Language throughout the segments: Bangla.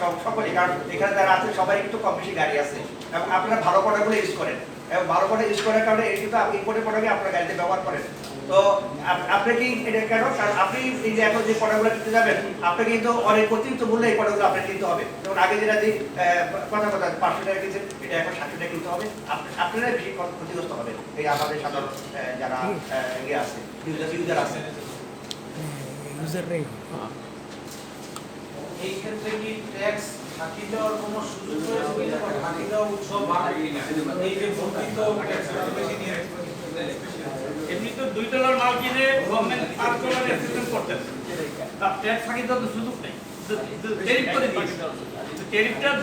সব- সকলেই কারণ এখানে যারা আছে সবাই কিন্তু কম বেশি গাড়ি আছে। এবং আপনারা ভালো প্রোডাক্টগুলো ইউজ করেন। এবং ভালো প্রোডাক্ট ইউজ করার কারণে এই কিন্তু ইম্পোর্টেড প্রোডাক্টই আপনার গাড়িতে ব্যবহার করেন। তো আপনি কি এটা কেন? কারণ আপনি এই যে এখন যে প্রোডাক্টগুলো কিনতে যাবেন আপনাকে কিন্তু অনেক অতিরিক্ত মূল্যে এই প্রোডাক্টগুলো আপনার কিনতে হবে। যেমন আগে যেটা যে কথা কথা পাঁচশো টাকা কিনছেন এটা এখন ষাটশো টাকা কিনতে হবে। আপনারা বেশি ক্ষতিগ্রস্ত হবে এই আমাদের সাধারণ যারা আহ, ইয়ে আছে ইউজার ইউজার আছে। ইউজাররাই এই ক্ষেত্রে কি ট্যাক্স ফাঁকি দেওয়ার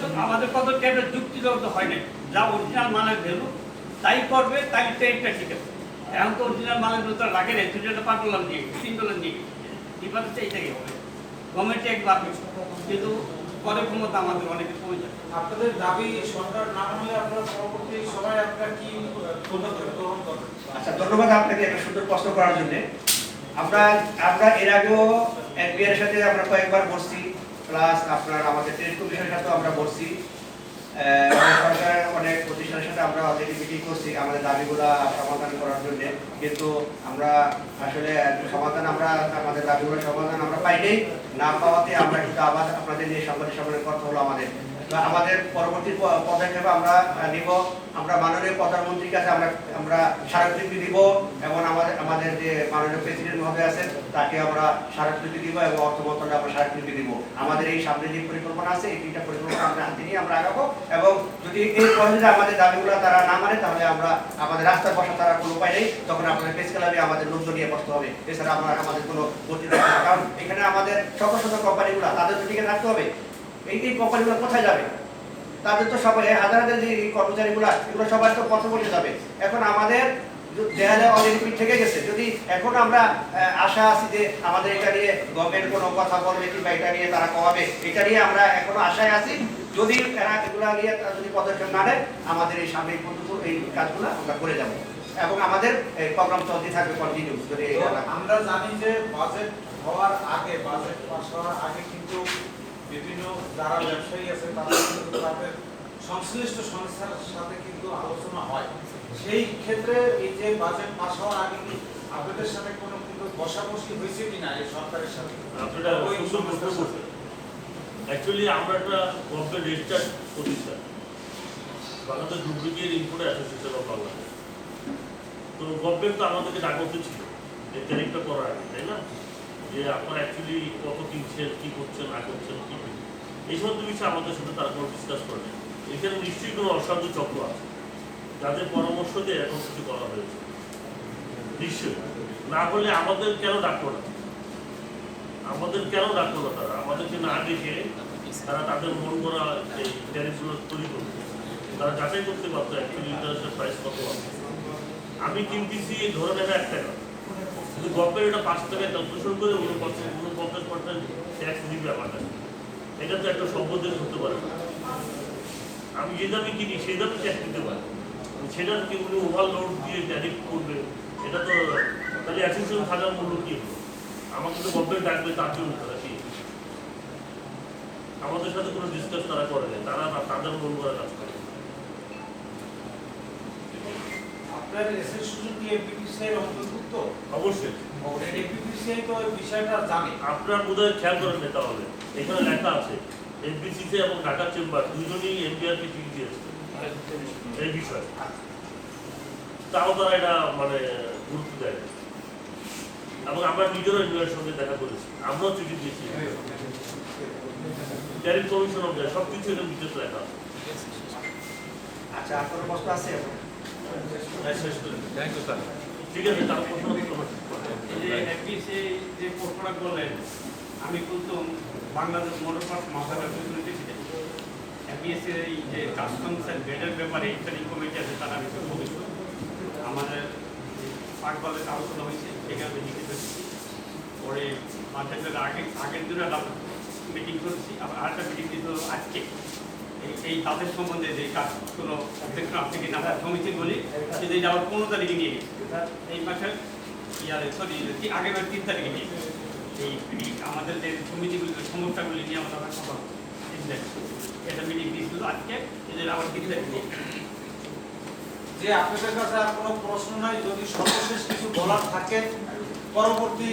তো আমাদের কত যুক্তিযুক্ত হয় না যা অরিজিনাল মালের ভ্যালু তাই করবে, তাই টেরিফটা ঠিক আছে। এখন তো অরিজিনাল মালের ভ্যালু তো লাগে না দুই ডলার পাঁচ নিয়ে তিন ডলার নিয়ে গেছে। ডিফারেন্সটা এইটাই হবে। গভর্নমেন্ট বাড়বে কিন্তু করে ক্ষমতা আমাদের অনেকে কমে যায়। আপনাদের দাবি সরকার না হলে আপনারা পরবর্তী সময় আপনারা কি গ্রহণ করবেন? আচ্ছা ধন্যবাদ আপনাকে একটা সুন্দর প্রশ্ন করার জন্য। আমরা আমরা এর আগেও এনবিআর সাথে আমরা কয়েকবার বসছি প্লাস আপনার আমাদের কমিশনের সাথেও আমরা বসছি। সরকারের অনেক প্রতিষ্ঠানের সাথে আমরা অলরেডি মিটিং করছি, আমাদের দাবিগুলো সমাধান করার জন্য। কিন্তু আমরা আসলে সমাধান আমরা, আমাদের দাবিগুলো সমাধান আমরা পাইনি। না পাওয়াতে আমরা কিন্তু আবার আপনাদের নিয়ে সংবাদ সম্মেলন করতে হলো আমাদের। আমাদের পরবর্তী পদক্ষেপ আমরা নিব। আমরা মাননীয় প্রধানমন্ত্রীর কাছে আমরা আমরা স্মারকলিপি দিব এবং আমাদের আমাদের যে মাননীয় প্রেসিডেন্ট মহোদয় আছেন, তাকে আমরা স্মারকলিপি দিব এবং অর্থ মন্ত্রণালয়ে আমরা স্মারকলিপি দিব। আমাদের এই সামনে যে পরিকল্পনা আছে, এই তিনটা পরিকল্পনা আমরা হাতে নিয়ে আমরা আগাবো এবং যদি এই পর্যায়ে আমাদের দাবিগুলো তারা না মানে তাহলে আমরা আমাদের রাস্তার বসা তারা কোনো উপায় নেই। তখন আপনার প্রেস ক্লাবে আমাদের লোকজন নিয়ে বসতে হবে। এছাড়া আমরা, আমাদের কোনো থাকবে কারণ এখানে আমাদের ছোট ছোট কোম্পানিগুলো তাদের তো টিকে থাকতে হবে। এই এই কোম্পানিগুলো কোথায় যাবে? তাদের তো সবাই হাজার হাজার যে কর্মচারীগুলো এগুলো সবাই তো পথে বসে যাবে। এখন আমাদের দেয়ালে অলরেডি থেকে গেছে। যদি এখন আমরা আশা আছি যে আমাদের এটা নিয়ে গভর্নমেন্ট কোনো কথা বলবে কিংবা এটা নিয়ে তারা কমাবে এটা নিয়ে আমরা এখনও আশায় আছি। যদি এরা এগুলো নিয়ে তারা যদি পদক্ষেপ না নেয় আমাদের এই সামনে পর্যন্ত এই কাজগুলো আমরা করে যাব। এবং আমাদের প্রোগ্রাম চলতে থাকবে কন্টিনিউ যদি আমরা জানি যে বাজেট হওয়ার আগে বাজেট পাস হওয়ার আগে কিন্তু যারা ব্যবসায়ী আছে তাদের কিন্তু তাদের সংশ্লিষ্ট সংস্থার সাথে কিন্তু আলোচনা হয়। সেই ক্ষেত্রে এই যে বাজেট পাস হওয়ার আগে কি আপনাদের সাথে কোনো কিন্তু বসাবসি হয়েছে কিনা এই সরকারের সাথে? অ্যাকচুয়ালি আমরা একটা রেজিস্টার্ড প্রতিষ্ঠান Bangladesh duplicate association of Bangladesh তো গভর্নমেন্ট তো আমাদেরকে ডাকা উচিত ছিল এই ট্যারিফটা করার আগে তাই না? যে আপনারা অ্যাকচুয়ালি কত কিনছেন কি করছেন না করছেন। এই সমস্ত বিষয়ে আমাদের সাথে তারা কোনো ডিসকাস করেন এখানে নিশ্চয়ই কোনো অসাধু চক্র আছে, যাদের পরামর্শ দিয়ে এখন কিছু করা হয়েছে। নিশ্চয়ই। না হলে আমাদের কেন ডাকলো না? আমাদের কেন ডাকলো না তারা? আমাদেরকে না ডেকে তারা তাদের মন করা এই ট্যারিফগুলো তৈরি করবে তারা যাচাই করতে পারতো অ্যাকচুয়ালি ইন্টারন্যাশনাল প্রাইস কত আছে আমি কিনতেছি ধরে নেবে এক টাকা। কিন্তু গভর্নমেন্ট এটা পাঁচ টাকায় ক্যালকুলেশন করে উনপঞ্চাশ উনপঞ্চাশ পার্সেন্ট ট্যাক্স দিবে আমার কাছে এটা তো একটা সম্পদ হতে পারে। না আমি যে দামে কিনি, সেই দামে ট্যাক্স দিতে পারি। সেটা কি উনি ওভারলোড দিয়ে ট্যারিফ করবে? এটা তো তাহলে অ্যাসিস্ট্যান্ট থাকার মূল্য কি আমাকে তো গভর্নমেন্ট ডাকবে, তার জন্য তারা কি আমাদের সাথে কোনো ডিসকাস তারা করে না তারা তাদের মূল্য কাজ করে। আপনার এসএস সুযোগ কি এপিপিসিআই অন্তর্ভুক্ত? অবশ্যই। এপিপিসিআই তো এই বিষয়টা জানে। আপনার বোধহয় খেয়াল করেন না তাহলে। এখানে লেখা আছে এনবিসিসি এবং ঢাকা চেম্বার দুজনেই এনবিআর কে দিয়েছে। এই বিষয়ে। তাও তারা এটা মানে গুরুত্ব দেয় এবং আমরা নিজেরও এনবিআর সঙ্গে দেখা করেছি। আমরাও চিঠি দিয়েছি। ট্যারিফ কমিশন অফ সব কিছু এখানে ডিটেলস লেখা আছে। আচ্ছা আপনার প্রশ্ন আছে এখন? হ্যাঁ, শেষ ঠিক আমি কিন্তু বাংলাদেশ মোটর পার্ক মাথার যে কাস্টমস বেডের ব্যাপারে ইত্যাদি কমিটি আছে তারা আমি অভিজ্ঞ আমাদের পাকবালের আলোচনা হয়েছে সেখানে আমি লিখিত দিচ্ছি পরে বাজেটের আগে আগের দিনে মিটিং করেছি আবার আরেকটা মিটিং আজকে এই তাদের সম্বন্ধে যে কাজ কোনো অধ্যক্ষ কি না সমিতি বলি সেটা যাওয়ার পনেরো তারিখে নিয়ে গেছে। এই মাসের ইয়ারে সরি আগের মাস তিন তারিখে নিয়ে এই আমাদের যে সমিতিগুলি সমস্যাগুলি নিয়ে আমরা সভা এটা মিটিং দিয়েছিল আজকে এদের আবার তিন তারিখ নিয়ে যে আপনাদের কাছে আর কোনো প্রশ্ন নাই যদি সর্বশেষ কিছু বলার থাকে পরবর্তী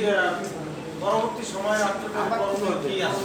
পরবর্তী সময়ে আপনাদের কি আছে?